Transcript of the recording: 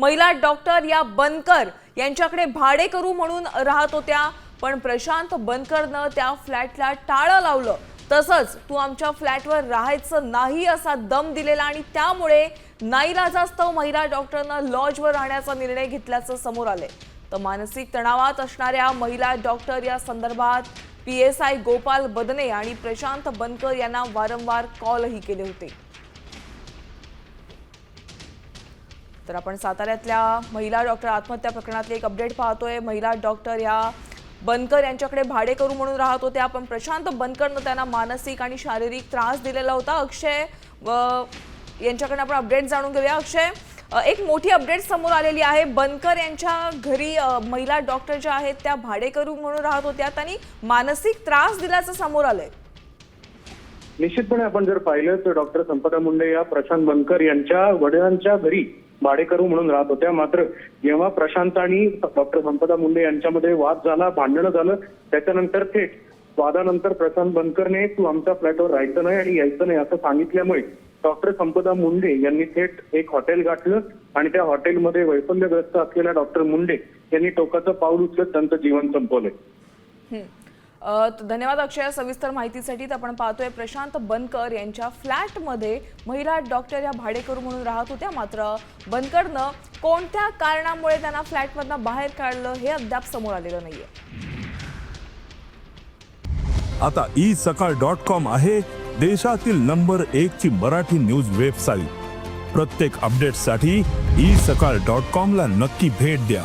महिला डॉक्टर या बनकर यांच्याकडे भाडेकरू म्हणून राहत होत्या. पण प्रशांत बनकरनं त्या फ्लॅटला टाळं लावलं. तसंच तू आमच्या फ्लॅटवर राहायचं नाही असा दम दिलेला आणि त्यामुळे नाईलाजास्तव महिला डॉक्टरनं लॉजवर राहण्याचा निर्णय घेतल्याचं समोर आले तर मानसिक तणावात असणाऱ्या महिला डॉक्टर या संदर्भात P S I Gopal Badne आणि प्रशांत बनकर यांना वारंवार कॉलही केले होते. तर आपण साताऱ्यातल्या महिला डॉक्टर आत्महत्या प्रकरणातली एक अपडेट पाहतोय. महिला डॉक्टर या बनकर यांच्याकडे भाडेकरू म्हणून राहत होत्या पण प्रशांत बनकरनं त्यांना मानसिक आणि शारीरिक त्रास दिलेला होता. अक्षय व यांच्याकडे आपण अपडेट जाणून घेऊया. अक्षय एक मोठी अपडेट समोर आलेली आहे. बनकर यांच्या घरी महिला डॉक्टर ज्या आहेत त्या भाडेकरू म्हणून राहत होत्या. त्यांनी मानसिक त्रास दिल्याचं समोर आलंय. निश्चितपणे आपण जर पाहिलं तर डॉक्टर संपदा मुंडे या प्रशांत बनकर यांच्या वडिलांच्या घरी भाडेकरू म्हणून राहत होत्या. मात्र जेव्हा प्रशांत आणि डॉक्टर संपदा मुंडे यांच्यामध्ये वाद झाला भांडणं झालं त्याच्यानंतर थेट वादानंतर प्रशांत बनकरने तू आमच्या फ्लॅटवर राहायचं नाही आणि यायचं नाही असं सांगितल्यामुळे डॉक्टर संपदा मुंडे यांनी थेट एक हॉटेल गाठलं आणि त्या हॉटेलमध्ये वैफल्यग्रस्त असलेल्या डॉक्टर मुंडे यांनी टोकाचं पाऊल उचलत त्यांचं जीवन संपवलंय धन्यवाद अक्षय सविस्तर माहितीसाठी. तर आपण पाहतोय प्रशांत बनकर यांच्या फ्लॅटमध्ये महिला डॉक्टर या भाडेकरू म्हणून राहत होत्या. मात्र बनकरनं कोणत्या कारणामुळे त्यांना फ्लॅटमधनं बाहेर काढलं हे अद्याप समोर आलेलं नाहीये. आता ई सकाळ डॉट कॉम आहे देशातील नंबर एक ची मराठी न्यूज वेबसाईट. प्रत्येक अपडेटसाठी ई सकाळ डॉट कॉम ला नक्की भेट द्या.